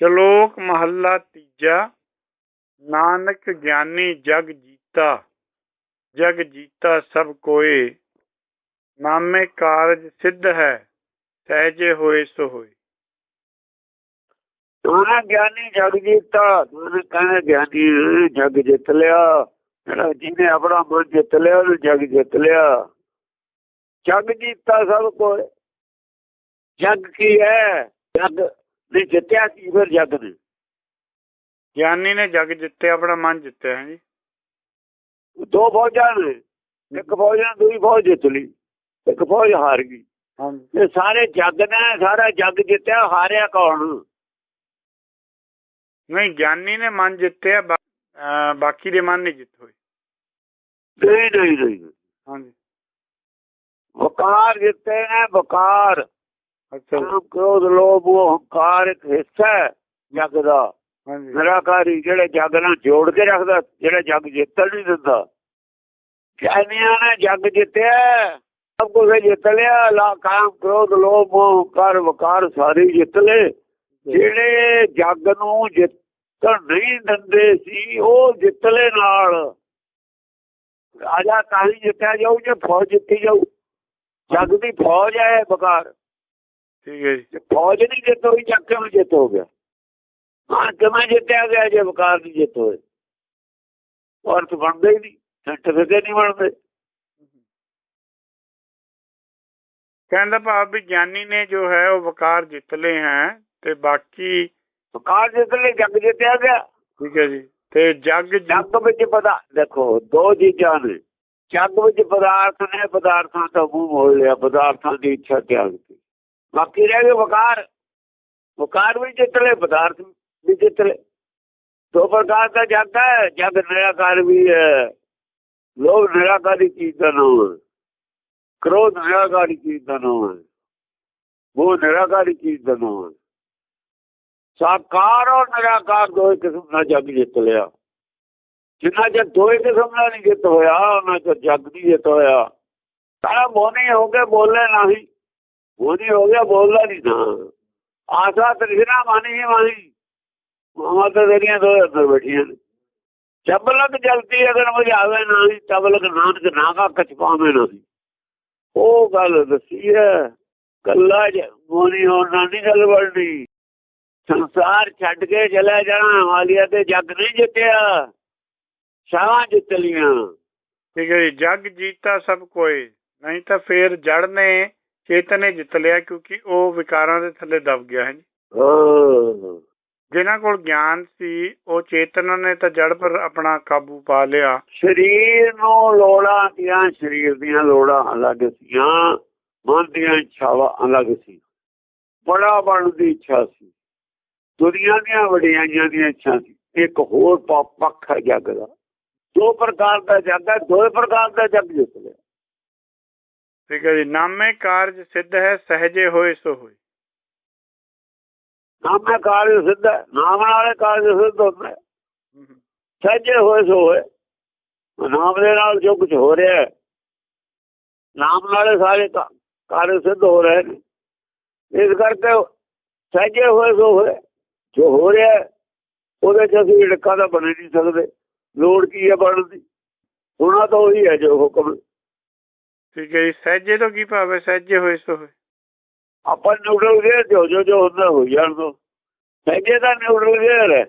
ਸ਼ਲੋਕ ਮਹੱਲਾ ਤੀਜਾ, ਨਾਨਕ ਗਿਆਨੀ ਜਗ ਜੀਤਾ ਜਗ ਜੀਤਾ ਸਭ ਕੋਏ, ਨਾਮੇ ਕਾਰਜ ਸਿੱਧ ਹੈ, ਸਹਿਜੇ ਹੋਏ ਸੋ ਹੋਏ। ਉਹਨਾਂ ਗਿਆਨੀ ਜਗ ਜੀਤਾ ਉਹਨੇ ਕਹਿੰਦੇ ਗਿਆਨੀ ਜਗ ਜਿੱਤ ਲਿਆ, ਜਿਹੜਾ ਜਿਹਨੇ ਆਪਣਾ ਮਨ ਜਿੱਤ ਲਿਆ, ਉਹਨੇ ਜਗ ਜਿੱਤ ਲਿਆ। ਜਗ ਜੀਤਾ ਸਭ ਕੋਲ ਜਗ ਕੀ ਹੈ? ਜਗ ਨੇ ਜਿੱਤਿਆ ਕੀ ਫਿਰ ਜਗ ਨੇ ਗਿਆਨੀ ਨੇ ਜਗ ਜਿੱਤੇ ਆਪਣਾ ਮਨ ਜਿੱਤਿਆ ਹੈ ਜੀ। ਦੋ ਫੌਜਾਂ ਨੇ ਇੱਕ ਫੌਜ ਨੇ ਦੂਜੀ ਫੌਜ ਜਿੱਤ ਲਈ ਇੱਕ ਫੌਜ ਹਾਰ ਗਈ। ਹਾਂਜੀ। ਇਹ ਸਾਰੇ ਜਗ ਨੇ ਸਾਰਾ ਜਗ ਜਿੱਤਿਆ ਹਾਰਿਆ ਕੌਣ? ਨਹੀਂ ਗਿਆਨੀ ਨੇ ਮਨ ਜਿੱਤਿਆ ਬਾ- ਅਹ ਬਾਕੀ ਦੇ ਮਨ ਨਹੀਂ ਜਿੱਤ ਹੋਏ। ਨਹੀਂ ਨਹੀਂ ਨਹੀਂ। ਹਾਂਜੀ। ਵਕਾਰ ਜਿੱਤੇ ਨੇ ਵਕਾਰ। ਅੱਛਾ। ਕ੍ਰੋਧ ਲੋਭ ਉਹ ਹੰਕਾਰ ਇੱਕ ਹਿੱਸਾ ਹੈ ਜਗ ਦਾ ਨਿਰਾਕਾਰੀ ਜਿਹੜੇ ਜਗ ਨਾਲ ਜੋੜ ਕੇ ਰੱਖਦਾ ਜਿਹੜਾ ਜਗ ਜਿੱਤਣ ਨਹੀਂ ਦਿੰਦਾ। ਕਹਿੰਦਿਆਂ ਨੇ ਜਗ ਜਿੱਤਿਆ ਸਭ ਕੁਝ ਜਿੱਤ ਲਿਆ ਲਾ ਕਾਮ ਕ੍ਰੋਧ ਲੋਭ ਹੰਕਾਰ ਵਕਾਰ ਸਾਰੇ ਜਿੱਤ ਲਏ। ਜਿਹੜੇ ਜਗ ਨੂੰ ਜਿੱਤਣ ਨਹੀਂ ਦਿੰਦੇ ਸੀ ਉਹ ਜਿੱਤ ਲਏ ਨਾਲ। ਰਾਜਾ ਤਾਂ ਹੀ ਜਿੱਤਿਆ ਜਾਊ ਜੇ ਫੌਜ ਜਿੱਤੀ ਜਾਊ। ਜਗ ਦੀ ਫੌਜ ਹੈ ਬਕਾਰ। ਠੀਕ ਹੈ ਜੀ। ਫੌਜ ਨਹੀਂ ਜਿੱਤ ਹੋਈ ਜੱਗ ਕਿਵੇਂ ਜਿੱਤ ਹੋ ਗਿਆ। ਹਾਂ ਕਿਵੇਂ ਜਿੱਤਿਆ ਗਿਆ ਜੇ ਵਕਾਰ ਦੀ ਜਿੱਤ ਹੋਏ। ਅਰਥ ਬਣਦੇ ਹੀ ਨਹੀਂ ਸਰਟੀਫਿਕੇਟ ਨਹੀਂ ਬਣਦੇ। ਕਹਿਣ ਦਾ ਭਾਵ ਵੀ ਗਿਆਨੀ ਨੇ ਜੋ ਹੈ ਉਹ ਵਕਾਰ ਜਿੱਤ ਲਏ ਹੈ ਤੇ ਬਾਕੀ ਵਕਾਰ ਜਿੱਤ ਲਈ ਜੱਗ ਜਿੱਤਿਆ ਗਿਆ। ਠੀਕ ਹੈ ਜੀ। ਤੇ ਜਗ ਜੱਗ ਵਿੱਚ ਪਤਾ ਦੇਖੋ ਦੋ ਚੀਜ਼ਾਂ ਨੇ। ਜੱਗ ਵਿੱਚ ਪਦਾਰਥ ਨੇ ਪਦਾਰਥਾਂ ਤੋਂ ਮੂੰਹ ਮੋੜ ਲਿਆ ਪਦਾਰਥਾਂ ਦੀ ਇੱਛਾ ਤਿਆਗ ਦਿੱਤੀ। ਬਾਕੀ ਰਹਿ ਗਏ ਵਕਾਰ ਵਕਾਰ ਵੀ ਜਿੱਤ ਲਏ ਪਦਾਰਥ ਵੀ ਜਿੱਤ ਲਏ ਦੋ ਪ੍ਰਕਾਰ ਦਾ ਜੱਗ ਹੈ ਜੱਗ ਨਿਰਾਕਾਰ ਵੀ ਹੈ ਲੋਭ ਨਿਰਾਕਾਰੀ ਚੀਜ਼ ਦਾ ਨਾਮ ਹੈ ਕ੍ਰੋਧ ਨਿਰਾਕਾਰੀ ਚੀਜ਼ ਦਾ ਨਾਮ ਹੈ ਉਹ ਨਿਰਾਕਾਰੀ ਚੀਜ਼ ਦਾ ਨਾਮ ਹੈ ਸਾਕਾਰ ਔਰ ਨਿਰਾਕਾਰ ਦੋਏ ਕਿਸਮ ਦਾ ਜੱਗ ਜਿੱਤ ਲਿਆ ਜਿੰਨਾ ਚਿਰ ਦੋਏ ਕਿਸਮ ਦਾ ਨਹੀਂ ਜਿੱਤ ਹੋਇਆ ਉਹਨਾਂ ਚਿਰ ਜੱਗ ਦੀ ਜਿੱਤ ਹੋਇਆ ਸਾਰਾ ਮੋਨੀ ਹੋ ਕੇ ਬੋਲੇ ਨਹੀਂ ਮੋਨੀ ਹੋ ਗਿਆ ਬੋਲਦਾ ਨਹੀਂ ਨਾ। ਆਸਾ ਤ੍ਰਿਸ਼ਨਾ ਮਾਨੀ ਹੀ ਮਾਨੀ। ਮਾਮਾ ਤਾਂ ਤੇਰੀਆਂ ਦੋ ਅੰਦਰ ਬੈਠੀਆਂ ਨੇ। ਚਬਲਕ ਜਲਦੀ ਅਗਰ ਬੁਝਾਵੇ ਨਹੀਂ ਚਬਲਕ ਨਾਨਕ ਨਾ ਕਾ ਕਛ ਪਾਵੇ ਨਹੀਂ ਉਹ ਗੱਲ ਦੱਸੀ ਹੈ, ਕੱਲਾ ਜ- ਮੋਨੀ ਹੋਣ ਨਹੀਂ ਗੱਲ ਬਣਦੀ। ਸੰਸਾਰ ਛੱਡ ਕੇ ਚਲਾ ਜਾਣਾ ਵਾਲੀਆ ਤੇ ਜੱਗ ਨਹੀਂ ਜਿੱਤਿਆ। ਸ਼ਾਹਾਂ ਜਿੱਤ ਲੀਆਂ ਠੀਕ ਹੈ ਜੀ ਜਗ ਜੀਤਾ ਸਭ ਕੋਈ, ਨਹੀਂ ਤਾਂ ਫੇਰ ਜੜ ਨੇ ਚੇਤਨ ਨੇ ਜਿੱਤ ਲਿਆ ਕਿਉਂਕਿ ਉਹ ਵਿਕਾਰਾਂ ਦੇ ਥੱਲੇ ਦਬ ਗਿਆ ਹੈ ਜੀ। ਜਿਨ੍ਹਾਂ ਕੋਲ ਗਿਆਨ ਸੀ ਉਹ ਚੇਤਨ ਨੇ ਤਾਂ ਜੜ ਪਰ ਆਪਣਾ ਕਾਬੂ ਪਾ ਲਿਆ। ਸਰੀਰ ਨੂੰ ਲੋੜਾਂ ਦੀਆਂ ਸਰੀਰ ਦੀਆਂ ਲੋੜਾਂ ਅਲੱਗ ਸੀਆਂ ਮਨ ਦੀਆਂ ਇੱਛਾਵਾਂ ਅਲੱਗ ਸੀ। ਬੜਾ ਬਣਨ ਦੀ ਇੱਛਾ ਸੀ। ਦੁਨੀਆ ਦੀਆਂ ਵਡਿਆਈਆਂ ਦੀਆਂ ਇੱਛਾ ਸੀ। ਇੱਕ ਹੋਰ ਪੱਖ ਹੈ ਜੱਗ ਦਾ। ਦੋ ਪ੍ਰਕਾਰ ਦਾ ਜੱਗ ਹੈ ਦੋ ਪ੍ਰਕਾਰ ਦਾ ਜੱਗ ਜਿੱਤ ਲਿਆ। ਠੀਕ ਹੈ ਜੀ ਨਾਮੇ ਕਾਰਜ ਸਿੱਧ ਹੈ ਸਹਜੇ ਹੋਏ ਸੋ ਹੋਏ। ਨਾਮੇ ਕਾਰਜ ਸਿੱਧ ਹੈ ਨਾਮ ਨਾਲੇ ਕਾਰਜ ਸਿੱਧ ਹੁੰਦਾ ਹੈ। ਸਹਿਜੇ ਹੋਏ ਸੋ ਹੋਏ। ਨਾਮ ਦੇ ਨਾਲ ਜੋ ਕੁਝ ਹੋ ਰਿਹਾ ਹੈ। ਨਾਮ ਨਾਲੇ ਸਾਰੇ ਕਾਰਜ ਸਿੱਧ ਹੋ ਰਹੇ ਨੇ। ਇਸ ਕਰਕੇ ਸਹਿਜੇ ਹੋਏ ਸੋ ਹੋਏ। ਜੋ ਹੋ ਰਿਹਾ ਉਹਦੇ ਚ ਅਸੀਂ ਢਕਾ ਦਾ ਬਣ ਨਹੀਂ ਸਕਦੇ। ਲੋੜ ਕੀ ਹੈ ਬਣਨ ਦੀ? ਹੋਣਾ ਤਾਂ ਉਹੀ ਹੈ ਜੋ ਹੁਕਮ। ਠੀਕ ਹੈ ਜੀ ਤੋਂ ਕੀ ਭਾਵ ਹੈ? ਸਹਜੇ ਹੋਏ ਸੋ ਹੋਏ। ਆਪਾਂ ਨਿਊਟਰਲ ਗੇਅਰ ਜੋ ਜੋ ਜੋ ਹੁੰਦਾ ਹੋ ਜਾਣ ਦੋ ਸਹਿਜੇ ਦਾ ਨਿਊਟਰਲ ਗੇਅਰ ਹੈ।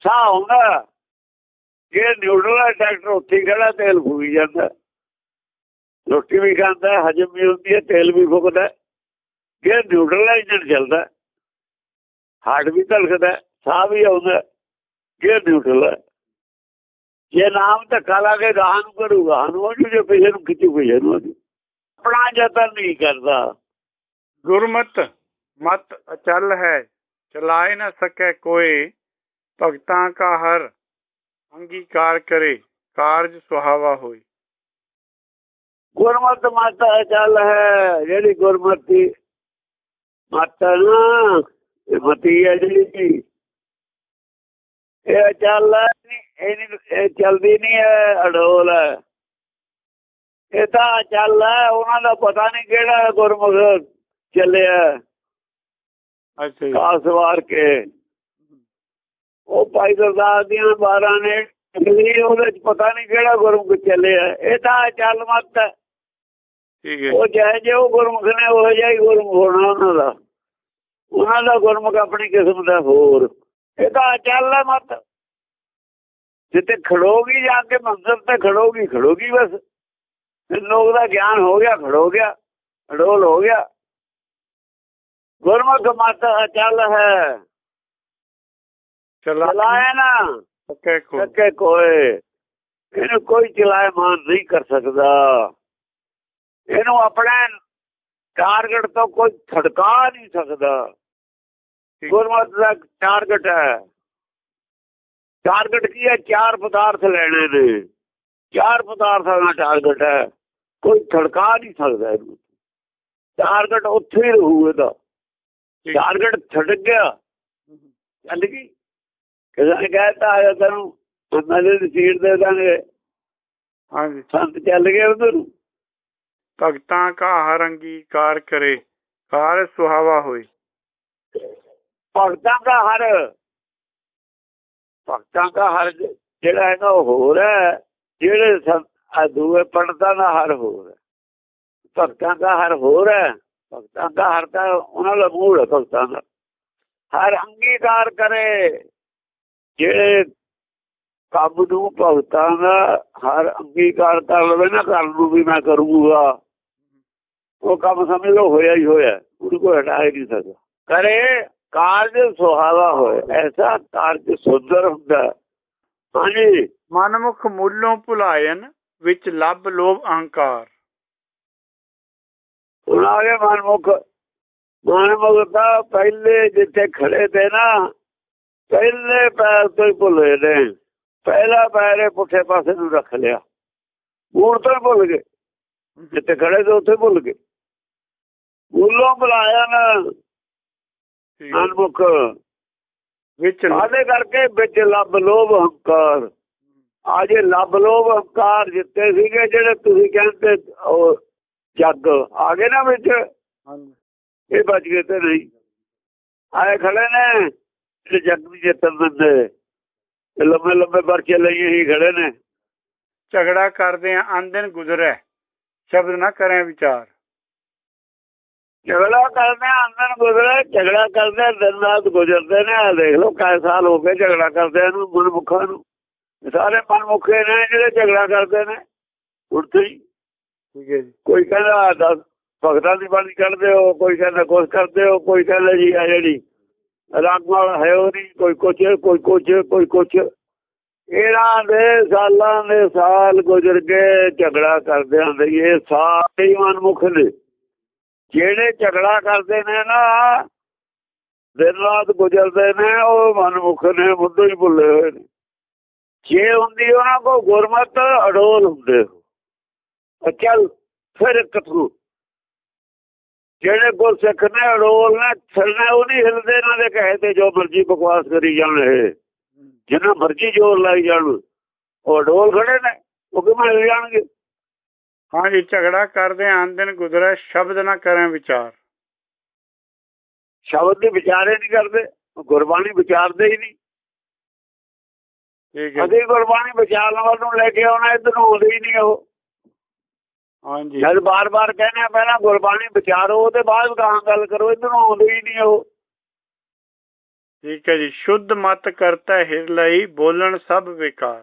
ਸਾਹ ਹੁੰਦਾ। ਇਹ ਨਿਊਟਰਲ ਹੈ ਉੱਥੇ ਖੜਾ, ਤੇਲ ਫੂਕੀ ਜਾਂਦਾ। ਰੋਟੀ ਵੀ ਖਾਂਦਾ, ਹਜਮ ਵੀ ਹੁੰਦੀ ਹੈ, ਤੇਲ ਵੀ ਫੁਕਦਾ ਹੈ। ਇਹ ਨਿਊਟਰਲ ਇੰਜਨ ਚੱਲਦਾ ਹਾਰਟ ਵੀ ਧੜਕਦਾ ਸਾਹ ਵੀ ਆਉਂਦਾ ਹੈ। ਇਹ ਨਿਊਟਰਲ ਹੈ ਜੇ ਨਾਮ ਧੱਕਾ ਲਾ ਕੇ ਗਾਹ ਨੂੰ ਕਰੂਗਾ ਨੂੰ ਉਹ ਜੇ ਪਿਛੇ ਨੂੰ ਖਿੱਚੂ ਪਿਛੇ ਨੂੰ। ਆਪਣਾ ਯਤਨ ਨਹੀਂ ਕਰਦਾ। ਗੁਰਮਤ ਮਤ ਅਚਲ ਹੈ ਚਲਾਏ ਨਾ ਸਕੈ ਕੋਏ ਭਗਤਾਂ ਕਾ ਹਰ ਅੰਗੀਕਾਰ ਕਰੇ ਕਾਰਜ ਸੁਹਾਵਾ ਹੋਏ। ਗੁਰਮਤ ਮਾਤਾ ਚੱਲ ਹੈ ਜਿਹੜੀ ਗੁਰਮਤੀ ਮਾਤਾ ਨਾ ਮਤੀ ਹੈ ਜਿਹੜੀ ਇਹ ਚੱਲ ਇਹ ਨੀ- ਇਹ ਚਲਦੀ ਨਹੀਂ ਹੈ ਅਡੋਲ। ਇਹ ਤਾਂ ਚੱਲ ਹੈ ਉਹਨਾਂ ਦਾ ਪਤਾ ਨਹੀਂ ਕਿਹੜਾ ਗੁਰਮੁਖ ਚੱਲਿਆ। ਅੱਛਾ ਜੀ। ਕਾਸ ਵਾਰ ਕੇ। ਉਹ ਭਾਈ ਗੁਰਦਾਸ ਦੀਆਂ 12 ਨੇ ਅਗਲੀ ਉਹਦੇ ਚ ਪਤਾ ਨਹੀਂ ਕਿਹੜਾ ਗੁਰਮੁਖ ਚੱਲਿਆ। ਇਹ ਤਾਂ ਚੱਲ ਮੱਤ। ਠੀਕ ਹੈ ਉਹ ਜਿਹੇ ਜੇ ਉਹ ਗੁਰਮੁਖ ਨੇ ਉਹ ਹੀ ਗੁਰਮੁਖ ਹੋਣਾ ਉਹਨਾਂ ਦਾ। ਉਹਨਾਂ ਦਾ ਗੁਰਮੁਖ ਆਪਣੀ ਕਿਸਮ ਦਾ ਹੋਰ। ਇਹ ਤਾਂ ਚੱਲ ਹੈ ਮੱਤ। ਜਿੱਤੇ ਖੜੋਗੀ ਜਾ ਕੇ ਮੰਜ਼ਰ ਤੇ ਖੜੋਗੀ ਖੜੋਗੀ ਬਸ। ਫਿਰ ਲੋਕ ਦਾ ਗਿਆਨ ਹੋ ਗਿਆ ਖੜੋ ਗਿਆ ਅਡੋਲ ਹੋ ਗਿਆ। ਗੁਰਮੁਖ ਮਤ ਅਚਲ ਹੈ। ਚਲਾ ਚਲਾਏ ਨਾ। ਸਕੇ ਕੋਏ ਇਹਨੂੰ ਕੋਈ ਚਲਾਏ ਮਾਨ ਨਹੀਂ ਕਰ ਸਕਦਾ। ਇਹਨੂੰ ਆਪਣੇ ਟਾਰਗੇਟ ਤੋਂ ਕੋਈ ਛੜਕਾ ਨਹੀਂ ਸਕਦਾ। ਗੁਰਮਤ ਦਾ ਟਾਰਗੇਟ ਹੈ। ਟਾਰਗੇਟ ਕੀ ਹੈ? ਚਾਰ ਪਦਾਰਥ ਲੈਣੇ ਨੇ। ਚਾਰ ਪਦਾਰਥਾਂ ਦਾ ਟਾਰਗੇਟ ਹੈ। ਕੋਈ ਛੜਕਾ ਨਹੀਂ ਸਕਦਾ ਇਹਨੂੰ। ਟਾਰਗੇਟ ਉੱਥੇ ਹੀ ਰਹੂ ਇਹਦਾ। ਟਾਰਗੇਟ ਛੱਡ ਗਿਆ। ਚੱਲ ਗਈ। ਕਿਸੇ ਨੇ ਕਹਿਤਾ ਆਇਆ ਤੈਨੂੰ ਐਮਐਲਏ ਦੀ ਸੀਟ ਦੇ ਦਾਂਗੇ। ਹਾਂਜੀ। ਸੰਤ ਚੱਲ ਗਏ ਉਧਰ। ਭਗਤਾਂ ਕਾ ਹਰ ਅੰਗੀਕਾਰ ਕਰੇ। ਕਾਰ ਸੁਹਾਵਾ ਹੋਏ। ਭਗਤਾਂ ਦਾ ਹਰ, ਭਗਤਾਂ ਦਾ ਹਰ ਜਿਹੜਾ ਹੈਗਾ ਉਹ ਹੋਰ ਹੈ, ਜਿਹੜੇ ਸੰ- ਪੰਡਤਾਂ ਦਾ ਹਰ ਹੋਰ ਹੈ। ਭਗਤਾਂ ਦਾ ਹਰ ਹੋਰ ਹੈ, ਭਗਤਾਂ ਦਾ ਹਰ ਤਾਂ ਉਹਨਾਂ ਦਾ ਮੂਲ ਹੈ ਭਗਤਾਂ ਦਾ। ਹਰ ਅੰਗੀਕਾਰ ਕਰੇ, ਜਿਹੜੇ ਕੰਮ ਨੂੰ ਭਗਤਾਂ ਦਾ ਹਰ ਅੰਗੀਕਾਰ ਕਰ ਲਵੇ ਨਾ ਕਰਨ ਨੂੰ ਵੀ ਮੈਂ ਕਰੂੰਗਾ। ਉਹ ਕੰਮ ਸਮਝ ਲਓ, ਹੋਇਆ ਹੀ ਹੋਇਆ, ਉਹਨੂੰ ਕੋਈ ਹਟਾ ਹੀ ਨਹੀਂ ਸਕਦਾ। ਕਰੇ ਕਾਰਜ ਸੁਹਾਵਾ ਹੋਏ ਐਸਾ ਕਾਰਜ ਸੁੰਦਰ ਹੁੰਦਾ। ਹਾਂਜੀ। ਮਨਮੁਖ ਮੂਲੋਂ ਭੁਲਾਇਨ ਵਿੱਚ ਲੱਭ ਲੋਭ ਅਹੰਕਾਰ। ਗਏ ਮਨਮੁਖ। ਮਨਮੁਖ ਤਾਂ ਪਹਿਲੇ ਜਿੱਥੇ ਖੜੇ ਤੇ ਨਾ ਪਹਿਲੇ ਪੈਰ ਤੋਂ ਹੀ ਭੁੱਲੇ ਨੇ। ਪਹਿਲਾ ਪੈਰ ਇਹ ਪੁੱਠੇ ਪਾਸੇ ਨੂੰ ਰੱਖ ਲਿਆ। ਮੂੜ ਤੋਂ ਭੁੱਲ ਗਏ। ਜਿੱਥੇ ਖੜੇ ਤੇ ਉੱਥੇ ਭੁੱਲ ਗਏ। ਮੂਲੋਂ ਬੁਲਾਇਆ ਨਾ ਠੀਕ ਹੈ। ਮਨਮੁਖ ਵਿੱਚ ਆਦੇ ਕਰਕੇ ਵਿੱਚ ਲੱਭ ਲੋਭ ਹੰਕਾਰ। ਆਜੇ ਲੱਭ ਲੋਭ ਹੰਕਾਰ ਜਿੱਤੇ ਸੀਗੇ ਜਿਹੜੇ ਤੁਸੀਂ ਕਹਿੰਦੇ ਉਹ ਜੱਗ ਆ ਗਏ ਨਾ ਵਿੱਚ? ਇਹ ਬਚ ਗਏ ਤੇ ਨਹੀਂ। ਆਏ ਖੜੇ ਨੇ ਤੇ ਜੱਗ ਵੀ ਜਿੱਤਣ ਦਿੰਦੇ। ਲੰਮੇ ਲੰਮੇ ਪਰਚੇ ਲਈ ਹੀ ਖੜੇ ਨੇ। ਝਗੜਾ ਕਰਦੇ ਆ ਦਿਨ ਗੁਜ਼ਰੈ। ਸ਼ਬਦ ਨਾ ਕਰੇ ਵਿਚਾਰ। ਝਗੜਾ ਕਰਦੇ ਆ, ਅੰਦਰ ਗੁਜ਼ਰੇ ਝਗੜਾ ਕਰਦੇ ਦਿਨ ਰਾਤ ਗੁਜ਼ਰਦੇ ਨੇ ਆ ਦੇਖ ਲਓ ਕਈ ਸਾਲ ਹੋ ਗਏ ਝਗੜਾ ਕਰਦੇ ਨੂੰ ਮਨਮੁਖਾਂ ਨੂੰ। ਸਾਰੇ ਮਨਮੁਖੇ ਨੇ ਜਿਹੜੇ ਝਗੜਾ ਕਰਦੇ ਨੇ। ਉੱਠੇ ਹੀ ਠੀਕ ਹੈ ਜੀ। ਕੋਈ ਕਹਿੰਦਾ ਦਸ ਭਗਤਾਂ ਦੀ ਬਾਣੀ ਕੱਢਦੇ ਹੋ ਕੋਈ ਕਹਿੰਦਾ ਕੁਛ ਕਰਦੇ ਹੋ ਕੋਈ ਕਹਿੰਦਾ ਜੀ ਆ ਜਿਹੜੀ ਰਾਗਮਾਲ ਹੈ ਉਹ ਨਹੀਂ ਕੋਈ ਕੁਛ ਕੋਈ ਕੁਛ ਕੋਈ ਕੁਛ। ਇਹਨਾਂ ਦੇ ਸਾਲਾਂ ਦੇ ਸਾਲ ਗੁਜ਼ਰ ਗਏ ਝਗੜਾ ਕਰਦੇ ਹੁੰਦੇ ਇਹ ਸਾਰੇ ਹੀ ਮਨਮੁਖ ਨੇ। ਜਿਹੜੇ ਝਗੜਾ ਕਰਦੇ ਨੇ ਨਾ, ਦਿਨ ਰਾਤ ਗੁਜ਼ਰਦੇ ਨੇ, ਉਹ ਮਨਮੁਖ ਨੇ ਮੁੱਢੋਂ ਹੀ ਭੁੱਲੇ ਹੋਏ ਨੇ। ਜੇ ਹੁੰਦੀ ਉਹਨਾਂ ਕੋ ਗੁਰਮਤ, ਅਡੋਲ ਹੁੰਦੇ ਹੋ ਅਚਲ ਫਿਰ ਕਥੂ ਜਿਹੜੇ ਗੁਰਸਿੱਖ ਨੇ, ਅਡੋਲ ਨੇ ਚੱਲਣਾ ਉਹ ਨਹੀਂ ਹਿਲਦੇ ਇਹਨਾਂ ਦੇ ਕਹੇ ਤੇ ਜੋ ਮਰਜ਼ੀ ਬਕਵਾਸ ਕਰੀ ਜਾਣ ਇਹ। ਜਿੰਨਾ ਮਰਜ਼ੀ ਜ਼ੋਰ ਲਾਈ ਜਾਣ, ਉਹ ਅਡੋਲ ਖੜੇ ਨੇ, ਉਹ ਕਿਵੇਂ ਹਿਲ ਜਾਣਗੇ? ਹਾਂਜੀ ਝਗੜਾ ਕਰਦੇ ਆ ਦਿਨ ਗੁਜ਼ਰੈ ਸ਼ਬਦ ਨਾ ਕਰੇ ਵਿਚਾਰ। ਸ਼ਬਦ ਦੇ ਵਿਚਾਰੇ ਨਹੀਂ ਕਰਦੇ ਗੁਰਬਾਣੀ ਵਿਚਾਰਦੇ ਹੀ ਨਹੀਂ। ਠੀਕ ਹੈ ਅਸੀਂ ਗੁਰਬਾਣੀ ਵਿਚਾਰਨ ਵੱਲ ਨੂੰ ਲੈ ਕੇ ਆਉਣਾ ਇਧਰ ਨੂੰ ਆਉਂਦੇ ਹੀ ਨਹੀਂ ਉਹ। ਹਾਂਜੀ ਜਦ ਬਾਰ-ਬਾਰ ਕਹਿੰਦੇ ਪਹਿਲਾਂ ਗੁਰਬਾਣੀ ਵਿਚਾਰੋ ਉਹਦੇ ਬਾਅਦ ਗਾਹਾਂ ਗੱਲ ਕਰੋ ਇਧਰ ਨੂੰ ਆਉਂਦੇ ਹੀ ਨਹੀਂ ਉਹ। ਠੀਕ ਹੈ ਜੀ ਸ਼ੁੱਧ ਮਤ ਕਰਤਾ ਹਿਰ ਲਈ ਬੋਲਣ ਸਭ ਵਿਕਾਰ।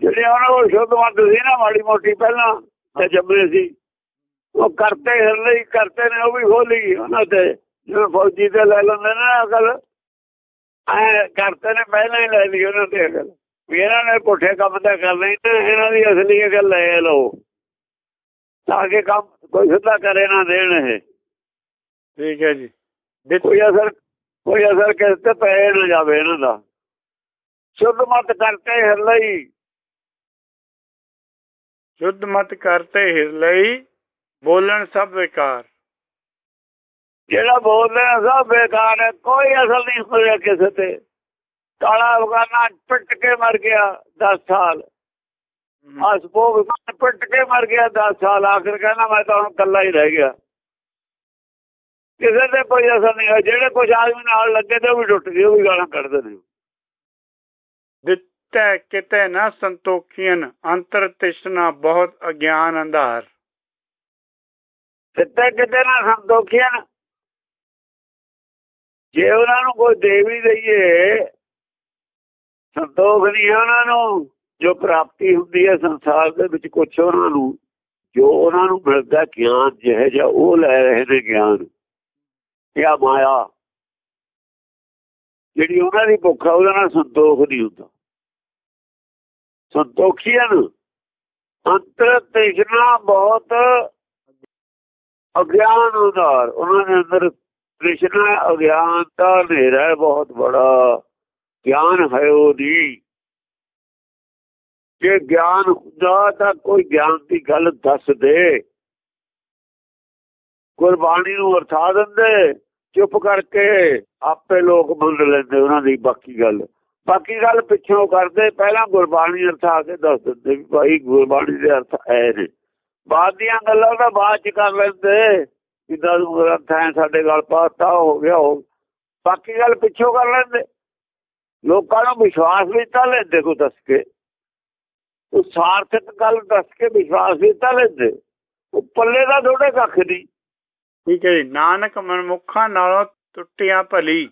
ਜਿਹੜੇ ਉਹਨਾਂ ਕੋਲ ਸ਼ੁੱਧ ਮਤ ਸੀ ਨਾ ਮਾੜੀ ਮੋਟੀ ਪਹਿਲਾਂ ਤੇ ਜੰਮੇ ਸੀ ਉਹ ਕਰਤੇ ਹਿਰਲੇ ਹੀ ਕਰਤੇ ਨੇ ਉਹ ਵੀ ਖੋਲੀ ਉਹਨਾਂ ਤੇ। ਜਿਵੇਂ ਫੌਜੀ ਤੇ ਲੈ ਲੈਂਦੇ ਨੇ ਅਕਲ ਐ ਕਰਤੇ ਨੇ ਪਹਿਲਾਂ ਹੀ ਲੈ ਲਈ ਉਹਨਾਂ ਤੇ ਅਕਲ। ਇਹਨਾਂ ਨੇ ਪੁੱਠੇ ਕੰਮ ਤਾਂ ਕਰਨਾ ਹੀ ਤੇ ਇਹਨਾਂ ਦੀ ਅਸਲੀ ਅਕਲ ਲੈ ਲਓ। ਤਾਂ ਕਿ ਕੰਮ ਕੋਈ ਸਿੱਧਾ ਕਰੇ ਨਾ ਦੇਣ ਇਹ। ਠੀਕ ਹੈ ਜੀ। ਦਿੱਤ- ਕੋਈ ਅਸਰ ਕੋਈ ਅਸਰ ਕਿਸੇ ਤੇ ਪੈ ਨਾ ਜਾਵੇ ਇਹਨਾਂ ਦਾ। ਸ਼ੁੱਧ ਮਤ ਕਰਤੇ ਹਿਰਲੇ ਹੀ। ਸ਼ੁੱਧ ਮਤ ਕਰਤੇ ਹਿਰ ਲਈ ਬੋਲਣ ਸਭ ਵਿਕਾਰ ਜਿਹੜਾ ਬੋਲਦੇ ਆ ਸਭ ਬੇਕਾਰ ਹੈ ਕੋਈ ਅਸਲ ਨਹੀਂ ਹੋਇਆ ਕਿਸੇ ਤੇ। ਕਾਲਾ ਅਫਗਾਨਾ ਪਿੱਟ ਕੇ ਮਰ ਗਿਆ 10 ਸਾਲ। ਹਸਪੋਗ ਪਿੱਟ ਕੇ ਮਰ ਗਿਆ 10 ਸਾਲ। ਆਖਰ ਕਹਿੰਦਾ ਮੈਂ ਤਾਂ ਹੁਣ ਕੱਲਾ ਹੀ ਰਹਿ ਗਿਆ। ਕਿਸੇ ਤੇ ਕੋਈ ਅਸਰ ਨਹੀਂ ਹੋਇਆ। ਜਿਹੜੇ ਕੁਝ ਆਦਮੀ ਨਾਲ ਲੱਗੇ ਤੇ ਉਹ ਵੀ ਟੁੱਟ ਗਏ ਉਹ ਵੀ ਗਾਲਾਂ ਕੱਢਦੇ ਨੇ। ਦਿੱਤੈ ਕਿਤੇ ਨਾ ਸੰਤੋਖੀਨ ਅੰਤਰ ਤਿਸ਼ਨਾ ਬਹੁਤ ਅਗਿਆਨ ਅੰਧਾਰ। ਕਿਤੇ ਕਿਤੇ ਨਾ ਸੰਤੋਖੀਆਂ। ਜੇ ਉਹਨਾਂ ਨੂੰ ਕੋਈ ਦੇਵੀ ਦਈਏ, ਸੰਤੋਖ ਨਹੀਂ ਹੈ ਉਹਨਾਂ ਨੂੰ। ਜੋ ਪ੍ਰਾਪਤੀ ਹੁੰਦੀ ਹੈ ਸੰਸਾਰ ਦੇ ਵਿੱਚ ਕੁਝ ਉਹਨਾਂ ਨੂੰ, ਜੋ ਉਹਨਾਂ ਨੂੰ ਮਿਲਦਾ ਗਿਆਨ, ਜਿਹੇ ਜਿਹਾ ਉਹ ਲੈ ਰਹੇ ਨੇ ਗਿਆਨ। ਇਹ ਮਾਇਆ। ਜਿਹੜੀ ਉਹਨਾਂ ਦੀ ਭੁੱਖ ਆ ਉਹਦਾ ਨਾਲ ਸੰਤੋਖ ਨਹੀਂ ਹੁੰਦਾ। ਸੰਤੋਖੀਆਂ ਅੰਤਰ ਤ੍ਰਿਸ਼ਨਾ ਬਹੁਤ ਅਗਿਆਨ ਉਦਾਰ। ਉਹਨਾਂ ਦੇ ਅੰਦਰ ਕ੍ਰਿਸ਼ਨਾ ਅਗਿਆਨਤਾ, ਹਨੇਰਾ ਬਹੁਤ ਬੜਾ ਗਿਆਨ ਹੈ ਉਹਦੀ। ਜੇ ਗਿਆਨ ਹੁੰਦਾ ਤਾਂ ਕੋਈ ਗਿਆਨ ਦੀ ਗੱਲ ਦੱਸ ਦੇ। ਗੁਰਬਾਣੀ ਨੂੰ ਵਰਤਾ ਦਿੰਦੇ। ਚੁੱਪ ਕਰਕੇ ਆਪੇ ਲੋਕ ਮੰਨ ਲੈਂਦੇ ਉਹਨਾਂ ਦੀ ਬਾਕੀ ਗੱਲ। ਬਾਕੀ ਗੱਲ ਪਿੱਛੋਂ ਕਰਦੇ, ਪਹਿਲਾਂ ਗੁਰਬਾਣੀ ਅਰਥ ਆ ਕੇ ਦੱਸ ਦਿੰਦੇ ਵੀ ਭਾਈ ਗੁਰਬਾਣੀ ਦੇ ਅਰਥ ਐ ਨੇ ਬਾਅਦ ਦੀਆਂ ਗੱਲਾਂ ਤਾਂ ਬਾਅਦ ਚ ਕਰ ਲੈਂਦੇ। ਜਿੱਦਾਂ ਨੂੰ ਗ੍ਰੰਥ ਹੈ ਸਾਡੇ ਗੱਲ ਪਾਤਾ, ਹੋ ਗਿਆ, ਹੋ ਬਾਕੀ ਗੱਲ ਪਿੱਛੋਂ ਕਰ ਲੈਂਦੇ। ਲੋਕਾਂ ਨੂੰ ਵਿਸ਼ਵਾਸ ਵੀ ਤਾਂ ਲੈਂਦੇ ਕੋ ਦੱਸ ਕੇ। ਉਹ ਸਾਰਥਕ ਗੱਲ ਦੱਸ ਕੇ ਵਿਸ਼ਵਾਸ ਵੀ ਤਾਂ ਲੈਂਦੇ। ਉਹ ਪੱਲੇ ਦਾ ਥੋੜੇ ਕੱਖ ਦੀ। ਠੀਕ ਹੈ ਜੀ। ਨਾਨਕ ਮਨਮੁਖਾਂ ਨਾਲੋਂ ਟੁੱਟੀਆਂ ਭਲੀ,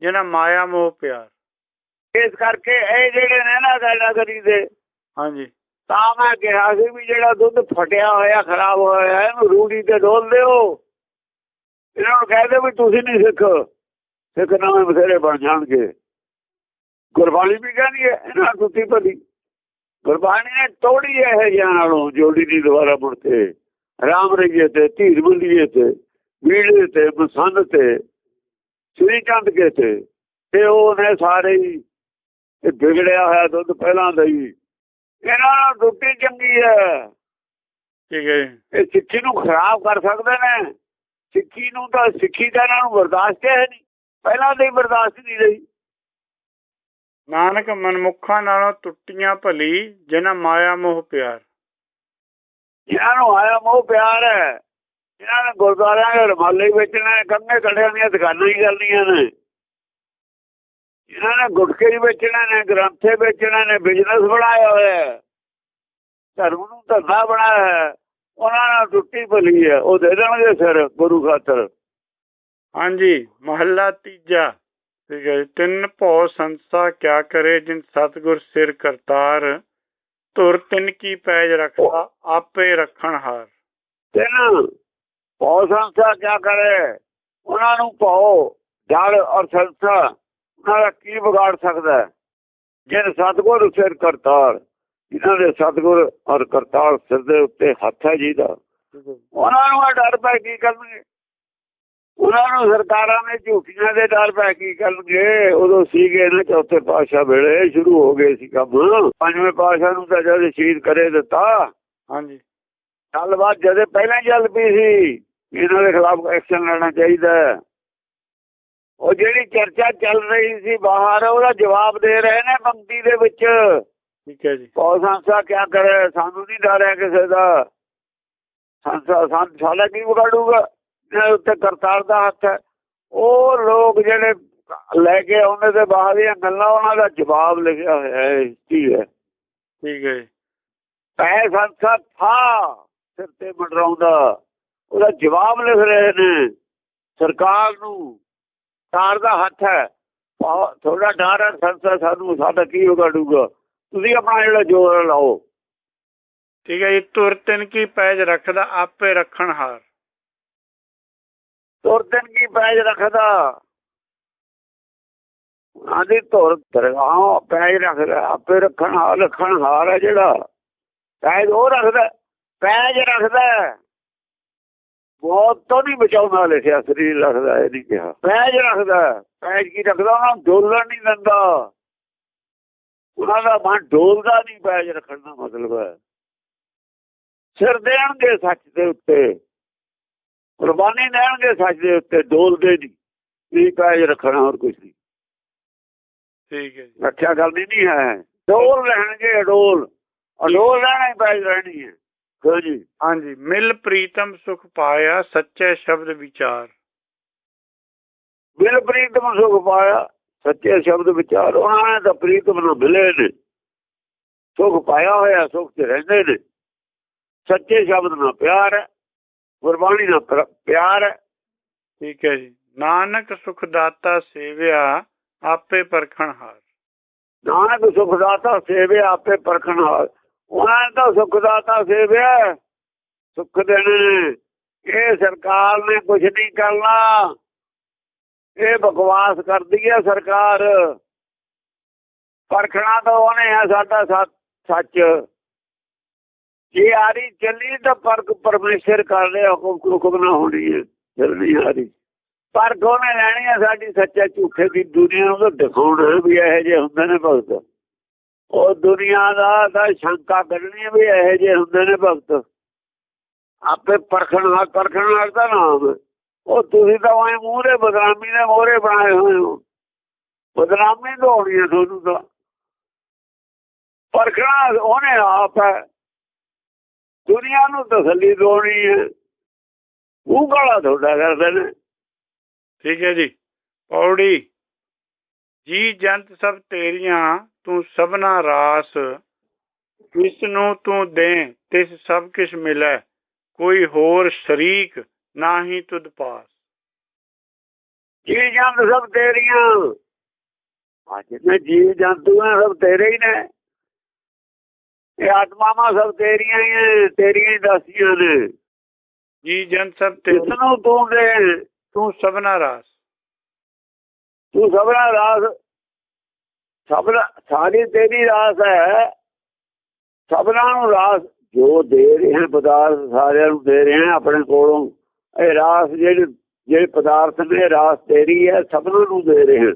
ਜਿਹਨਾਂ ਮਾਇਆ ਮੋਹ ਪਿਆਰ। ਇਸ ਕਰਕੇ ਇਹ ਜਿਹੜੇ ਨੇ ਨਾ ਗੱਲਾਂ ਕਰੀਦੇ ਹਾਂਜੀ। ਤਾਂ ਮੈਂ ਕਿਹਾ ਸੀ ਵੀ ਜਿਹੜਾ ਦੁੱਧ ਫਟਿਆ ਹੋਇਆ ਖਰਾਬ ਹੋਇਆ ਇਹਨੂੰ ਰੂੜੀ ਤੇ ਡੋਲ ਦਿਓ। ਇਹਨਾਂ ਨੂੰ ਕਹਿ ਦਿਓ ਵੀ ਤੁਸੀਂ ਨਹੀਂ ਸਿੱਖ। ਸਿੱਖ ਨਵੇਂ ਬਥੇਰੇ ਬਣ ਜਾਣਗੇ। ਗੁਰਬਾਣੀ ਵੀ ਕਹਿੰਦੀ ਹੈ ਇਹਨਾਂ ਟੁੱਟੀ ਭਲੀ। ਗੁਰਬਾਣੀ ਨੇ ਤੋੜੀ ਇਹ ਜਿਹਾਂ ਨਾਲੋਂ ਜੋੜੀ ਦੀ ਦੁਬਾਰਾ ਮੁੜ ਕੇ। ਰਾਮ ਰਈਏ ਤੇ ਧੀਰ ਬੁੱਲੀਏ ਤੇ ਵੀੜੇ ਤੇ ਮਸੰਦ ਤੇ ਸ੍ਰੀ ਚੰਦ ਕੇ ਤੇ। ਤੇ ਉਹਨੇ ਸਾਰੇ ਹੀ ਇਹ ਵਿਗੜਿਆ ਹੋਇਆ ਦੁੱਧ ਪਹਿਲਾਂ ਦਾ ਹੀ। ਇਹਨਾਂ ਨੂੰ ਟੁੱਟੀ ਚੰਗੀ ਹੈ। ਠੀਕ ਹੈ। ਇਹ ਸਿੱਖੀ ਨੂੰ ਖਰਾਬ ਕਰ ਸਕਦੇ ਨੇ। ਸਿੱਖੀ ਨੂੰ ਤਾਂ ਸਿੱਖੀ ਦਾ ਇਹਨਾਂ ਨੂੰ ਬਰਦਾਸ਼ਤ ਹੈ ਨਹੀਂ। ਪਹਿਲਾਂ ਤੋਂ ਹੀ ਬਰਦਾਸ਼ਤ ਨਹੀਂ ਰਹੀ। ਨਾਨਕ ਮਨਮੁਖਾਂ ਨਾਲੋਂ ਟੁੱਟੀਆਂ ਭਲੀ ਜਿਹਨਾਂ ਮਾਇਆ ਮੋਹ ਪਿਆਰ। ਇਹਨਾਂ ਨੂੰ ਆਇਆ ਮੋਹ ਪਿਆਰ ਹੈ ਇਹਨਾਂ ਨੇ ਗੁਰਦੁਆਰਿਆਂ ਦੇ ਰਮਾਲੇ ਵੇਚਣੇ ਕੰਗੇ ਕੜਿਆਂ ਦੀਆਂ ਦੁਕਾਨਾਂ ਹੀ ਕਰਨੀਆਂ ਨੇ। ਇਹਨਾਂ ਨੇ ਗੁਟਕੇ ਹੀ ਵੇਚਣੇ ਨੇ ਗ੍ਰੰਥੇ ਵੇਚਣੇ ਨੇ ਬਿਜ਼ਨਸ ਬਣਾਇਆ ਹੋਇਆ ਧਰਮ ਨੂੰ ਧੰਦਾ ਬਣਾਇਆ ਹੈ। ਉਹਨਾਂ ਨਾਲ ਟੁੱਟੀ ਭਲੀ ਹੈ। ਉਹ ਦੇ ਦੇਣਗੇ ਸਿਰ ਗੁਰੂ ਖਾਤਰ। ਹਾਂਜੀ ਮਹੱਲਾ ਤੀਜਾ। ਠੀਕ ਹੈ। ਤਿੰਨ ਭਉ ਸੰਸਾ ਕਿਆ ਕਰੇ ਜਿਨ ਸਤਗੁਰ ਸਿਰ ਕਰਤਾਰ। ਧੁਰ ਤਿਨ ਕੀ ਪੈਜ ਰੱਖਦਾ? ਆਪੇ ਰੱਖਣ ਹਾਰ। ਤਿੰਨ ਭਉ ਸੰਸਥਾ ਕਿਆ ਕਰੇ? ਉਹਨਾਂ ਨੂੰ ਭਉ ਜੜ ਔਰ ਸੰਸਥਾ ਉਹਨਾਂ ਦਾ ਕੀ ਵਿਗਾੜ ਸਕਦਾ? ਜਿਨ ਸਤਗੁਰ ਸਿਰ ਕਰਤਾਰ ਜਿਨ੍ਹਾਂ ਦੇ ਸਤਗੁਰ ਔਰ ਕਰਤਾਰ ਸਿਰ ਦੇ ਉੱਤੇ ਹੱਥ ਹੈ ਜੀ ਦਾ ਉਹਨਾਂ ਨੂੰ ਡਰ ਪੈ ਕੀ ਕਰਨਗੇ? ਉਹਨਾਂ ਨੂੰ ਸਰਕਾਰਾਂ ਨੇ ਝੂਠੀਆਂ ਦੇ ਡਰ ਪੈ ਕੀ ਕਰਨਗੇ? ਉਦੋਂ ਸੀਗੇ ਨਾ ਚੌਥੇ ਪਾਤਸ਼ਾਹ ਵੇਲੇ ਸ਼ੁਰੂ ਹੋ ਗਏ ਸੀ ਕੰਮ। ਪੰਜਵੇਂ ਪਾਤਸ਼ਾਹ ਨੂੰ ਤਾਂ ਜਦ ਸ਼ਹੀਦ ਕਰੇ ਦਿੱਤਾ। ਹਾਂਜੀ। ਗੱਲਬਾਤ ਜਦੇ ਪਹਿਲਾਂ ਹੀ ਚੱਲ ਪਈ ਸੀ ਇਹਨਾਂ ਦੇ ਖਿਲਾਫ ਐਕਸ਼ਨ ਲੈਣਾ ਚਾਹੀਦਾ ਹੈ। ਉਹ ਜਿਹੜੀ ਚਰਚਾ ਚੱਲ ਰਹੀ ਸੀ ਬਾਹਰ ਉਹਦਾ ਜਵਾਬ ਦੇ ਰਹੇ ਨੇ ਪੰਕਤੀ ਦੇ ਵਿੱਚ। ਠੀਕ ਹੈ ਜੀ। ਪੌ ਸੰਸਥਾ ਕਿਆ ਕਰੇ? ਸਾਨੂੰ ਨਹੀਂ ਡਰ ਹੈ ਕਿਸੇ ਦਾ। ਸੰਸਥਾ ਸਾਨੂੰ ਸਾਡਾ ਕੀ ਵਿਗਾੜੂਗਾ? ਜਿਹਦੇ ਉੱਤੇ ਕਰਤਾਰ ਦਾ ਹੱਥ ਹੈ। ਉਹ ਲੋਕ ਜਿਹੜੇ ਲੈ ਕੇ ਆਉਂਦੇ ਤੇ ਬਾਹਰ ਦੀਆਂ ਗੱਲਾਂ ਉਹਨਾਂ ਦਾ ਜਵਾਬ ਲਿਖਿਆ ਹੋਇਆ ਹੈ ਕੀ ਹੈ। ਠੀਕ ਹੈ ਜੀ। ਪੈ ਸੰਸਾ ਥਾ ਸਿਰ ਤੇ ਮੰਡਰਾਉਂਦਾ। ਉਹਦਾ ਜਵਾਬ ਲਿਖ ਰਹੇ ਨੇ। ਸਰਕਾਰ ਨੂੰ ਸਰਕਾਰ ਦਾ ਹੱਥ ਹੈ। ਥੋੜਾ ਡਰ ਹੈ ਸੰਸਾ ਸਾਨੂੰ ਸਾਡਾ ਕੀ ਵਿਗਾੜੂਗਾ ਤੁਸੀਂ ਆਪਣਾ ਜਿਹੜਾ ਜੋਰ ਲਾਓ। ਠੀਕ ਹੈ ਜੀ ਧੁਰ ਤਿਨ ਕੀ ਪੈਜ ਰੱਖਦਾ ਆਪੇ ਰੱਖਣ ਹਾਰ। ਤੁਰ ਦਿਨ ਕੀ ਪੈਜ ਰੱਖਦਾ। ਆਦੀ ਤੁਰ ਦਰਗਾਹ ਪੈਜ ਰੱਖਦਾ ਆਪੇ ਰੱਖਣ ਹਾਰ ਰੱਖਣ ਹਾਰ ਹੈ ਜਿਹੜਾ। ਪੈਜ ਉਹ ਰੱਖਦਾ ਪੈਜ ਰੱਖਦਾ। ਬਹੁਤ ਤੋਂ ਨਹੀਂ ਬਚਾਉਂਦਾ ਲਿਖਿਆ ਸਰੀਰ ਰੱਖਦਾ ਇਹ ਨਹੀਂ ਕਿਹਾ। ਪੈਜ ਰੱਖਦਾ ਪੈਜ ਕੀ ਰੱਖਦਾ? ਉਹਨਾਂ ਨੂੰ ਡੋਲਣ ਨਹੀਂ ਦਿੰਦਾ। ਉਹਨਾਂ ਦਾ ਮਨ ਡੋਲਦਾ ਨਹੀਂ ਪੈਜ ਰੱਖਣ ਦਾ ਮਤਲਬ ਹੈ। ਸਿਰ ਦੇਣਗੇ ਸੱਚ ਦੇ ਉੱਤੇ। ਕੁਰਬਾਨੀ ਦੇਣਗੇ ਸੱਚ ਦੇ ਉੱਤੇ ਡੋਲਦੇ ਨਹੀਂ। ਇਹ ਪੈਜ ਰੱਖਣਾ ਹੋਰ ਕੁਝ ਨਹੀਂ। ਠੀਕ ਹੈ ਜੀ। ਰੱਖਿਆ ਕਰਨੀ ਨਹੀਂ ਹੈ। ਡੋਲ ਰਹਿਣਗੇ ਅਡੋਲ ਅਡੋਲ ਰਹਿਣਾ ਹੀ ਪੈਜ ਰਹਿਣੀ ਹੈ। ਕਹੋ ਜੀ। ਹਾਂਜੀ। ਮਿਲ ਪ੍ਰੀਤਮ ਸੁਖ ਪਾਇਆ ਸੱਚੇ ਸ਼ਬਦ ਵਿਚਾਰ। ਬਿਲ ਪ੍ਰੀਤਮ ਸੁਖ ਪਾਇਆ ਸੱਚੇ ਸ਼ਬਦ ਵਿਚਾਰ। ਉਹਨਾਂ ਨੇ ਤਾਂ ਪ੍ਰੀਤਮ ਨੂੰ ਮਿਲੇ ਨੇ। ਸੁਖ ਪਾਇਆ ਹੋਇਆ ਸੁਖ ਤੇ ਰਹਿੰਦੇ ਨੇ। ਸੱਚੇ ਸ਼ਬਦ ਨਾਲ ਪਿਆਰ ਹੈ ਗੁਰਬਾਣੀ ਨਾਲ ਪਿਆਰ ਹੈ। ਠੀਕ ਹੈ ਜੀ। ਨਾਨਕ ਸੁਖ ਦਾਤਾ ਸੇਵਿਆ ਆਪੇ ਪਰਖਣ ਹਾਰ। ਨਾਨਕ ਸੁਖ ਦਾਤਾ ਸੇਵੇ ਆਪੇ ਪਰਖਣ ਹਾਲ ਉਹਨਾਂ ਨੇ ਤਾਂ ਸੁਖ ਦਾਤਾ ਸੇਵਿਆ ਸੁਖ ਦੇਣੇ ਇਹ ਸਰਕਾਰ ਨੇ ਕੁਝ ਨਹੀਂ ਕਰਨਾ। ਇਹ ਬਕਵਾਸ ਕਰਦੀ ਹੈ ਸਰਕਾਰ। ਪਰਖਣਾ ਤਾਂ ਉਹਨੇ ਆ ਸਾਡਾ ਸੱਚ- ਸੱਚ। ਜੇ ਆਰੀ ਚੱਲੀ ਤਾਂ ਪਰਖ ਪਰਮੇਸ਼ਰ ਕਰ ਰਿਹਾ ਹੁਕਮ ਹੁਕਮ ਨਾ ਹੋਣੀ ਹੈ। ਚੱਲਣੀ ਆਰੀ। ਪਰਖ ਉਹਨੇ ਲੈਣੀ ਹੈ ਸਾਡੀ ਸੱਚਾ ਝੂਠੇ ਦੀ ਦੁਨੀਆ ਨੂੰ ਦਿਖਾਉਣਾ ਵੀ ਇਹੋ ਜਿਹੇ ਹੁੰਦੇ ਨੇ ਭਗਤ। ਉਹ ਦੁਨੀਆ ਦਾ ਤਾਂ ਸ਼ੰਕਾ ਕਰਨੀ ਵੀ ਇਹੋ ਜਿਹੇ ਹੁੰਦੇ ਨੇ ਭਗਤ। ਆਪੇ ਪਰਖਣ ਨਾਲ ਪਰਖਣ ਨਾਲ ਦਾ ਨਾਮ ਉਹ ਤੁਸੀਂ ਤਾਂ ਐ ਮੂਹਰੇ ਬਦਨਾਮੀ ਦੇ ਮੋਹਰੇ ਬਣਾਏ ਹੋਏ ਹੋ। ਬਦਨਾਮੀ ਦੋਣੀ ਹੈ ਤੁਹਾਨੂੰ ਤਾਂ। ਪਰਖਣਾ ਉਹਨੇ ਆਪ ਹੈ। ਦੁਨੀਆ ਨੂੰ ਤਸੱਲੀ ਦੋਣੀ ਹੈ। ਉਹ ਗਾਲਾ ਤੁਹਾਡਾ ਕਰਦੇ ਨੇ। ਠੀਕ ਹੈ ਜੀ। ਪੌੜੀ, ਜੀ ਜੰਤ ਸਭ ਤੇਰੀਆਂ। ਤੂੰ ਸਭਨਾ ਰਾਸ ਕਿਸ ਨੂੰ ਤੂੰ ਦੇ ਤਿਸ ਸਭ ਕਿਛ ਮਿਲੈ ਕੋਈ ਹੋਰ ਸ਼ਰੀਕ ਨਾਹੀ ਤੁਧ ਪਾਸ। ਜੀ ਜੰਤ ਸਭ ਤੇਰੀਆਂ। ਆ ਜਿੰਨੇ ਜੀਵ ਜੰਤੂ ਆ ਸਭ ਤੇਰੇ ਹੀ ਨੇ। ਇਹ ਆਤਮਾਵਾਂ ਸਭ ਤੇਰੀਆਂ ਹੀ ਨੇ ਤੇਰੀਆਂ ਹੀ ਦਾਸੀਆਂ ਨੇ। ਜੀ ਜੰਤ ਸਭ ਤੇਰੀ ਨੂੰ ਤੂੰ ਦੇ ਤੂੰ ਸਭਨਾ ਰਾਸ। ਤੂੰ ਸਭਨਾ ਰਾਸ ਸਭਨਾ ਸਾਰੀ ਤੇਰੀ ਰਾਸ ਹੈ। ਸਭਨਾ ਨੂੰ ਰਾਸ ਜੋ ਦੇ ਰਹੇ ਪਦਾਰਥ ਸਾਰਿਆਂ ਨੂੰ ਦੇ ਰਹੇ ਆਪਣੇ ਕੋਲੋਂ। ਇਹ ਰਾਸ ਜਿਹੜੇ ਜਿਹੜੇ ਪਦਾਰਥ ਨੇ ਰਾਸ ਤੇਰੀ ਹੈ ਸਭਨਾ ਨੂੰ ਦੇ ਰਹੇ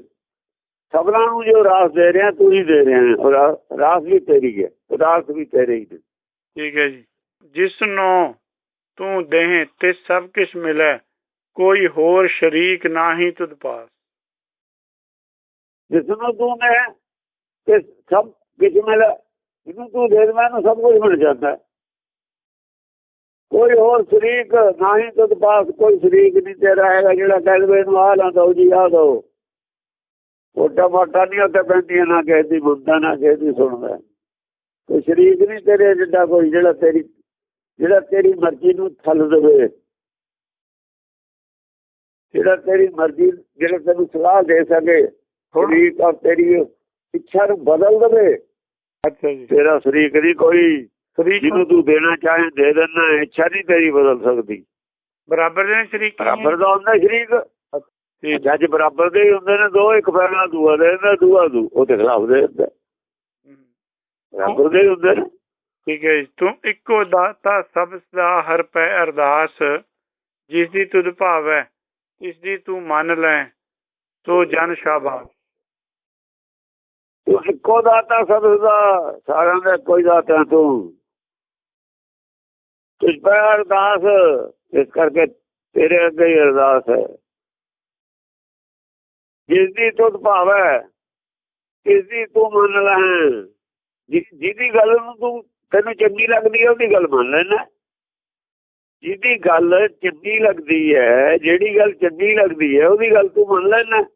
ਸਭਨਾ ਨੂੰ ਜੋ ਰਾਸ ਦੇ ਰਹੇ ਤੂੰ ਹੀ ਦੇ ਰਹੇ ਔਰ ਰਾਸ ਵੀ ਤੇਰੀ ਹੈ ਪਦਾਰਥ ਵੀ ਤੇਰੇ ਹੀ ਨੇ। ਠੀਕ ਹੈ ਜੀ। ਜਿਸ ਨੂੰ ਤੂੰ ਦੇਹ ਤੇ ਸਭ ਕਿਛ ਮਿਲੈ। ਕੋਈ ਹੋਰ ਸ਼ਰੀਕ ਨਾਹੀ ਤੁਧ ਪਾਸ। ਜਿਸ ਨੂੰ ਤੂੰ ਨੇ ਤੇ ਸਭ ਕੁਝ ਮਿਲ ਜਿਹਨੂੰ ਤੂੰ ਦੇ ਦੇਵੇਂ ਨੂੰ ਸਭ ਕੁਝ ਮਿਲ ਜਾਂਦਾ। ਕੋਈ ਹੋਰ ਸ਼ਰੀਕ ਨਹੀਂ ਤੁਧ ਪਾਸ ਕੋਈ ਸ਼ਰੀਕ ਨਹੀਂ ਤੇਰਾ ਹੈਗਾ ਜਿਹੜਾ ਕਹਿ ਦੇਵੇ ਨੂੰ ਆ ਲਾ ਦੋ ਜੀ ਆ ਦੋ ਛੋਟਾ ਮੋਟਾ ਨਹੀਂ ਉੱਤੇ ਪੈਂਦੀਆਂ ਨਾ ਕਿਸੇ ਦੀ ਮੁੰਡਾ ਨਾ ਕਿਸੇ ਦੀ ਸੁਣਦਾ ਕੋਈ ਸ਼ਰੀਕ ਨਹੀਂ ਤੇਰੇ ਜਿੱਡਾ ਕੋਈ ਜਿਹੜਾ ਤੇਰੀ ਜਿਹੜਾ ਤੇਰੀ ਮਰਜ਼ੀ ਨੂੰ ਥਲ ਦੇਵੇ ਜਿਹੜਾ ਤੇਰੀ ਮਰਜ਼ੀ ਜਿਹੜਾ ਤੈਨੂੰ ਸਲਾਹ ਦੇ ਸਕੇ ਸ਼ਰੀਕ ਔਰ ਤੇਰੀ ਇੱਛਾ ਨੂੰ ਬਦਲ ਦੇਵੇ। ਅੱਛਾ ਜੀ। ਤੇਰਾ ਸ਼ਰੀਕ ਨਹੀਂ ਕੋਈ। ਜਿਹਨੂੰ ਤੂੰ ਦੇਣਾ ਚਾਹੇ ਦੇ ਦੇਣਾ ਇੱਛਾ ਨਹੀਂ ਤੇਰੀ ਬਦਲ ਸਕਦੀ। ਬਰਾਬਰ ਦੇ ਸ਼ਰੀਕ ਬਰਾਬਰ ਦਾ ਹੁੰਦਾ ਸ਼ਰੀਕ। ਠੀਕ ਜੱਜ ਬਰਾਬਰ ਦੇ ਹੁੰਦੇ ਨੇ ਦੋ ਇੱਕ ਪਹਿਲਾਂ ਦੂਆ ਦੇ ਦਿੰਦਾ ਦੂਆ ਦੂ ਉਹ ਤੇ ਖਿਲਾਫ ਦੇ ਦਿੰਦਾ। ਬਰਾਬਰ ਦੇ ਹੁੰਦੇ ਨੇ। ਠੀਕ ਹੈ ਤੂੰ ਇੱਕੋ ਦਾਤਾ ਸਭ ਦਾ ਹਰ ਪੈ ਅਰਦਾਸ। ਜਿਸ ਦੀ ਤੁਧ ਭਾਵੈ ਇਸ ਦੀ ਤੂੰ ਮੰਨ ਲੈ ਤੋ ਜਨ ਸ਼ਾਬਾਸ਼। ਤੂੰ ਇੱਕੋ ਦਾਤਾ ਸਭ ਦਾ, ਸਾਰਿਆਂ ਦਾ ਕੋਈ ਦਾਤਾ ਤੂੰ। ਤੁਝ ਪੈ ਅਰਦਾਸ, ਇਸ ਕਰਕੇ ਤੇਰੇ ਅੱਗੇ ਹੀ ਅਰਦਾਸ ਹੈ। ਜਿਸ ਦੀ ਤੁਧ ਭਾਵੈ ਇਸ ਦੀ ਤੂੰ ਮੰਨ ਲੈ। ਜਿਹਦੀ ਗੱਲ ਨੂੰ ਤੂੰ, ਤੈਨੂੰ ਚੰਗੀ ਲੱਗਦੀ ਹੈ, ਉਹਦੀ ਗੱਲ ਮੰਨ ਲੈਣਾ। ਜਿਹਦੀ ਗੱਲ ਚੰਗੀ ਲੱਗਦੀ ਹੈ, ਜਿਹੜੀ ਗੱਲ ਚੰਗੀ ਲੱਗਦੀ ਹੈ, ਉਹਦੀ ਗੱਲ ਤੂੰ ਮੰਨ ਲੈਣਾ।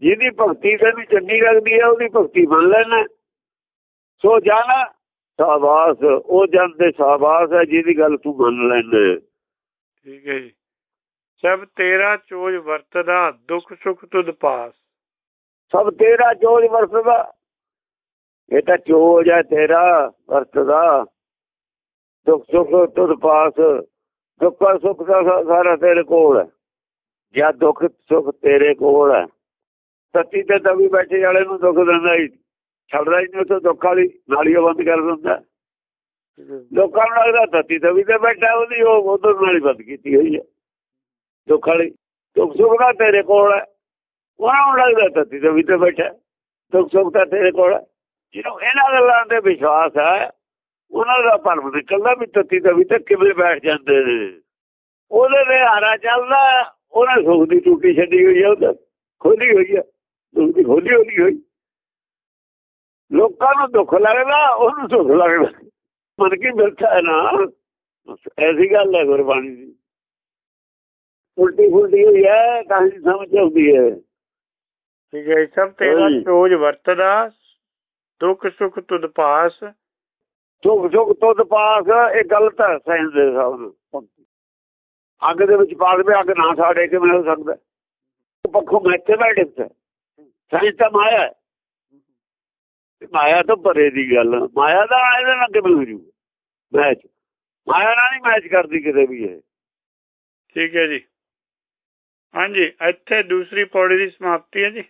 ਜਿਹਦੀ ਭਗਤੀ ਤੈਨੂੰ ਚੰਗੀ ਲੱਗਦੀ ਹੈ ਉਹਦੀ ਭਗਤੀ ਮੰਨ ਲੈਣਾ। ਸੋ ਜਾਣਾ ਸਾਬਾਸ। ਉਹ ਜਨ ਦੇ ਸਾਬਾਸ ਹੈ ਜਿਹਦੀ ਗੱਲ ਤੂੰ ਮੰਨ ਲੈਣਾ। ਠੀਕ ਹੈ ਜੀ। ਸਭ ਤੇਰਾ ਚੋਜ ਵਰਤਦਾ ਦੁੱਖ ਸੁਖ ਤੁਧ ਪਾਸ। ਸਭ ਤੇਰਾ ਚੋਜ ਵਰਤਦਾ। ਇਹ ਤਾਂ ਚੋਜ ਹੈ ਤੇਰਾ ਵਰਤਦਾ। ਦੁੱਖ ਸੁੱਖ ਤੁਧ ਪਾਸ। ਦੁੱਖ ਸੁੱਖ ਦਾ ਸਾਰਾ ਤੇਰੇ ਕੋਲ ਹੈ। ਜਾਂ ਦੁੱਖ ਸੁੱਖ ਤੇਰੇ ਕੋਲ ਹੈ। ਸੱਤੀ ਤੇ ਤਵੀ ਬੈਠੇ ਵਾਲੇ ਨੂੰ ਦੁੱਖ ਦਿੰਦਾ ਹੀ ਛੱਡਦਾ ਹੀ ਨਹੀਂ ਉੱਥੇ ਦੁੱਖ ਵਾਲੀ ਨਾਲੀ ਬੰਦ ਕਰ ਦਿੰਦਾ। ਲੋਕਾਂ ਨੂੰ ਲੱਗਦਾ ਧਰਤੀ ਤਵੀ ਤੇ ਬੈਠਾ, ਉਹਦੀ ਉਹ ਉਧਰ ਨਾਲ ਬੰਦ ਕੀਤੀ ਹੋਈ ਹੈ। ਦੁੱਖ ਵਾਲੀ, ਦੁੱਖ ਸੁੱਖ ਦਾ ਤੇਰੇ ਕੋਲ ਹੈ। ਉਹਨਾਂ ਨੂੰ ਲੱਗਦਾ ਧਰਤੀ ਤਵੀ ਤੇ ਬੈਠਾ, ਦੁੱਖ ਸੁੱਖ ਤਾਂ ਤੇਰੇ ਕੋਲ ਹੈ। ਜਿਹਨੂੰ ਇਹਨਾਂ ਗੱਲਾਂ ਤੇ ਵਿਸ਼ਵਾਸ ਹੈ, ਉਹਨਾਂ ਦਾ ਭਰਮ ਨਿਕਲਦਾ ਵੀ ਧਰਤੀ ਤਵੀ ਤੇ ਕਿਵੇਂ ਬੈਠ ਜਾਂਦੇ ਨੇ। ਉਹਦੇ ਤੇ ਹਾਰਾ ਚੱਲਦਾ, ਉਹਨਾਂ ਸੁਖ ਦੀ ਟੂਟੀ ਛੱਡੀ ਹੋਈ ਹੈ, ਉਹਦਾ ਖੋਲੀ ਹੋਈ ਹੈ। ਦੁੱਖ ਦੀ ਖੋਲੀ ਹੋਈ। ਲੋਕਾਂ ਨੂੰ ਦੁੱਖ ਲੱਗਦਾ ਉਹਨੂੰ ਸੁੱਖ ਲੱਗਦਾ। ਮਨ ਕੀ ਮਿਲਦਾ ਹੈ ਨਾ ਐਸੀ ਗੱਲ ਹੈ ਗੁਰਬਾਣੀ ਦੀ। ਉਲਟੀ ਫੁਲਟੀ ਹੋਈ ਹੈ ਤਾਂ ਹੀ ਸਮਝ ਆਉਂਦੀ ਹੈ। ਠੀਕ ਹੈ ਜੀ, ਸਭ ਤੇਰਾ। ਚੋਜ ਵਰਤਦਾ ਦੁੱਖ ਸੁਖ ਤੁਧ ਪਾਸ। ਸੁਖ ਸੁਖ ਤੁਧ ਪਾਸ ਇਹ ਗਲਤ ਹੈ ਸਾਇੰਸ ਦੇ ਹਿਸਾਬ ਅੱਗ ਦੇ ਵਿੱਚ ਪਾ ਦੇਵੇ ਅੱਗ ਨਾ ਸਾੜੇ ਕਿਵੇਂ ਹੋ ਸਕਦਾ? ਪੱਖੋਂ ਮੈਥਮੈਟਿਕਸ ਹੈ ਸਾਇੰਸ ਤਾਂ ਮਾਇਆ ਹੈ। ਮਾਇਆ ਤੋਂ ਪਰੇ ਦੀ ਗੱਲ ਮਾਇਆ ਦਾ ਇਹਦੇ ਨਾਲ ਕਿਵੇਂ ਹੋ ਜੂ। ਮੈਚ। ਮਾਇਆ ਨਾਲ ਨਹੀਂ ਮੈਚ ਕਰਦੀ ਕਿਤੇ ਵੀ ਇਹ। ਠੀਕ ਹੈ ਜੀ। ਹਾਂਜੀ, ਇੱਥੇ ਦੂਸਰੀ ਪੌੜੀ ਦੀ ਸਮਾਪਤੀ ਹੈ ਜੀ।